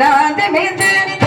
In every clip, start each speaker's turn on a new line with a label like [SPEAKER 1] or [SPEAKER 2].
[SPEAKER 1] நான் வந்து மீண்டும்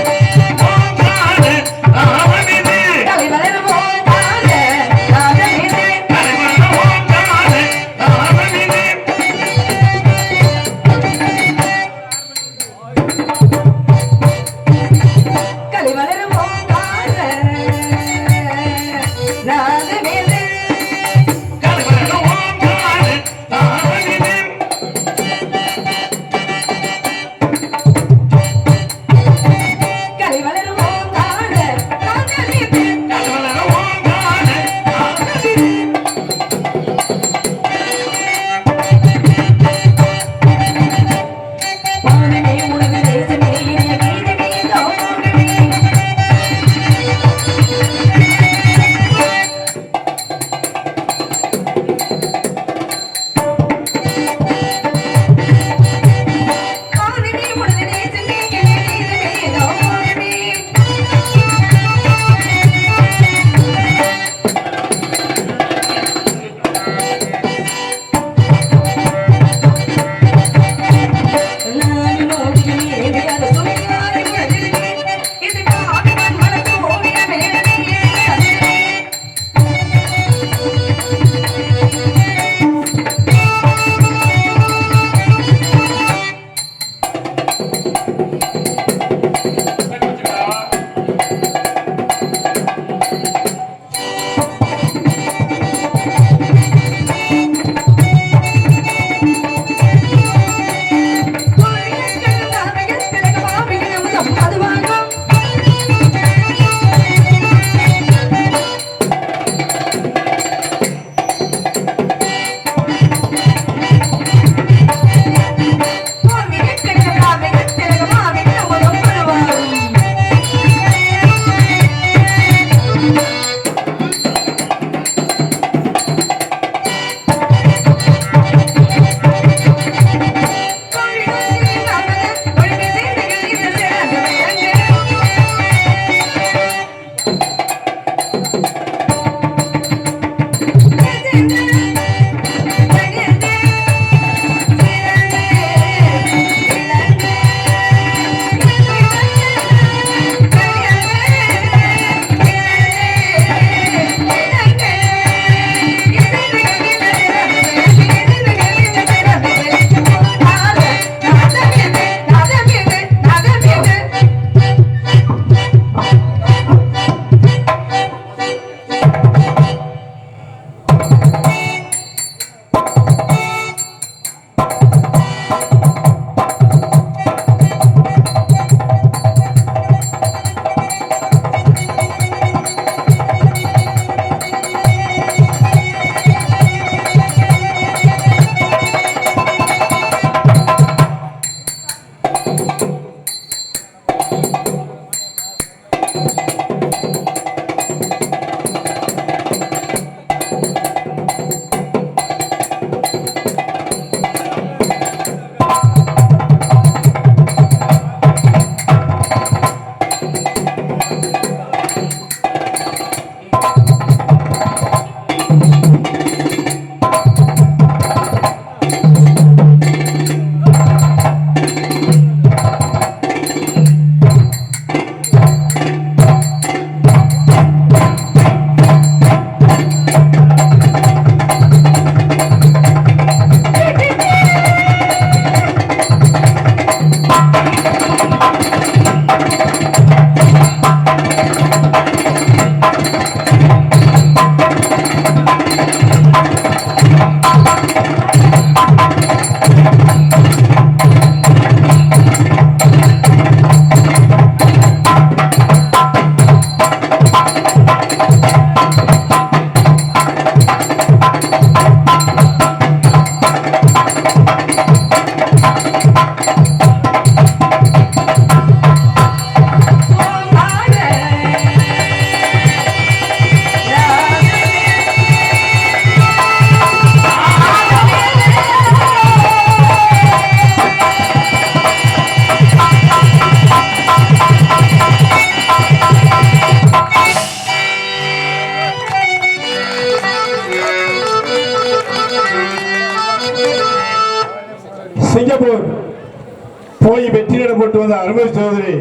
[SPEAKER 1] அனுமதி சௌதரி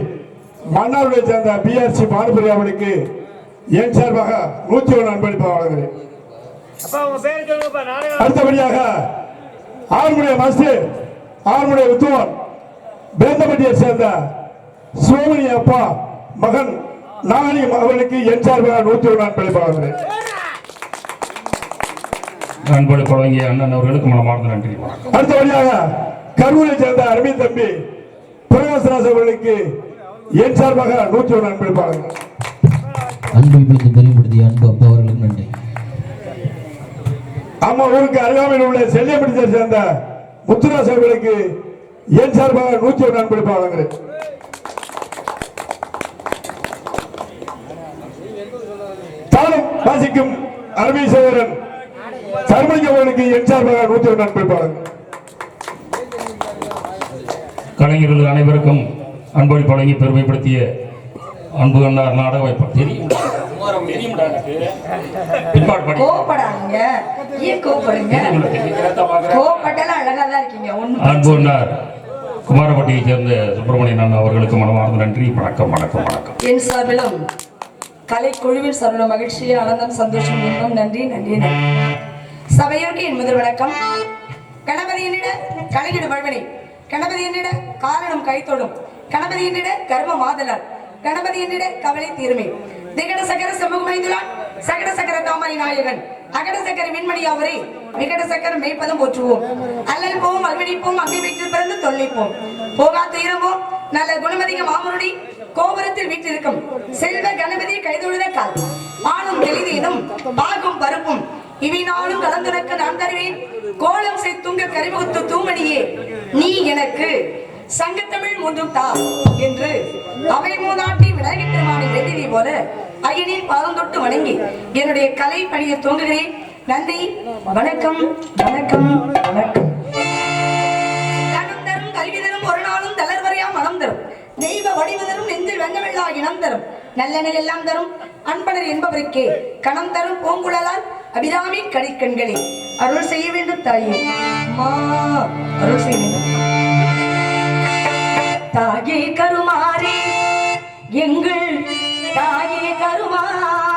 [SPEAKER 1] மன்னாருடைய சேர்ந்த பிஆர்சி பானுபுரி அவனுக்கு என் சார்பாக நூத்தி ஒன்று அன்பளிப்பாக வழங்குகிறேன்.
[SPEAKER 2] அப்பா உங்க பேரு சொல்லுங்கப்பா. நானே
[SPEAKER 1] அடுத்தபடியாக ஆறுமுடைய மாஸ்டர் ஆறுமுடைய உத்துவன் பேந்தப்பட்டியை சேர்ந்த சிவமணி அப்பா மகன் நாகனி அவர்களுக்கு என் சார்பாக நூத்தி ஒன்று அன்பளிப்பாக வழங்குகிறேன்.
[SPEAKER 3] அன்போடு தொடங்கிய அண்ணன் அவர்களுக்கு மனமார்ந்த நன்றி.
[SPEAKER 1] அடுத்தபடியாக கரூரை சேர்ந்த அரவிந்த் தம்பி பிரகாஷ்ராஜ் அவர்களுக்கு என் சார்பாக நூற்றி ஒன்று அன்பளிப்பாக
[SPEAKER 4] அன்பை பிடித்து பெரியப்படுத்திய அன்பு அப்பா அவர்களுக்கு நன்றி.
[SPEAKER 1] ஆமா ஊருக்கு அருகாமையில் உள்ள செல்லியப்பட்டியை சேர்ந்த முத்துராஜ் அவர்களுக்கு என் சார்பாக நூற்றி ஒன்று அன்பளிப்பாக வழங்குகிறேன் தாளம் வாசிக்கும் அருமை சோதரன் சர்மலிங்க அவர்களுக்கு என் சார்பாக நூற்றி ஒன்று அன்பளிப்பாக வழங்குகிறேன்
[SPEAKER 3] கலைஞர்கள் அனைவருக்கும் அன்பொழி வழங்கி பெருமைப்படுத்திய அன்பு அண்ணார் நாடக வாய்ப்பு தெரியும். அன்பு அண்ணார் குமாரப்பட்டியைச் சேர்ந்த சுப்பிரமணியன் அண்ணா அவர்களுக்கு மனமார்ந்த நன்றி. வணக்கம் வணக்கம் வணக்கம்.
[SPEAKER 5] என் சார்பிலும் கலை குழுவின் சார்பிலும் மகிழ்ச்சி ஆனந்தம் சந்தோஷம் இன்பம் நன்றி நன்றி நன்றி. சபையோருக்கு என் முதல் வணக்கம். கணபதி என்னிட கலைஞடு வழ்வனை கணபதி என்னிட காரணம் கைத்தொடும் கணபதி என்னிட கர்ம மாதலர். கணபதி என்னிட கவலை தீர்மை. திகட சக்கர சமூகமைந்துள்ளான் சகட சக்கர தாமரை நாயகன். அகட சக்கர மின்மணி அவரே விகட சக்கரம் மெய்ப்பதம் போற்றுவோம். அல்லல் போவோம் அல்வடிப்போம் அங்கை வீட்டில் பிறந்து தொல்லைப்போம். போகா துயரம்போம் நல்ல குணமதிக மாமருடி கோபுரத்தில் வீட்டிருக்கும் செல்வ கணபதி கைதொழுத கால். ஆணும் எளிதேனும் பாகும் பருப்பும். இவை நாளும் கலந்துரைக்க நான் தருவேன். கோலம் செய்துங்க கரிமுகத்து தூமணியே. நீ எனக்கு சங்கத்தமிழ் மூன்றும் தா என்று அவை மூதாட்டி விநாயகப் பெருமானை வேண்டியதை போல அயனில் பாதம் தொட்டு வணங்கி என்னுடைய கலை பணியை துவங்குகிறேன் நன்றி. வணக்கம். வணக்கம். வணக்கம். தனம் தரும் கல்வி தரும் ஒரு நாளும் தளர்வரையா மனம் தரும். தெய்வ வடிவு தரும் நெஞ்சில் வெங்கவெள்ளா இனம் தரும். நல்லெண்ணெய் எல்லாம் தரும். அன்பனர் என்பவருக்கே கணம் தரும் பூங்குழலால் அபிராமி கடிக்கண்களே அருள் செய்ய வேண்டும் தாயே. அம்மா. அருள் செய்ய தாயே கருமாறி எங்கள் தாயே கருமாறி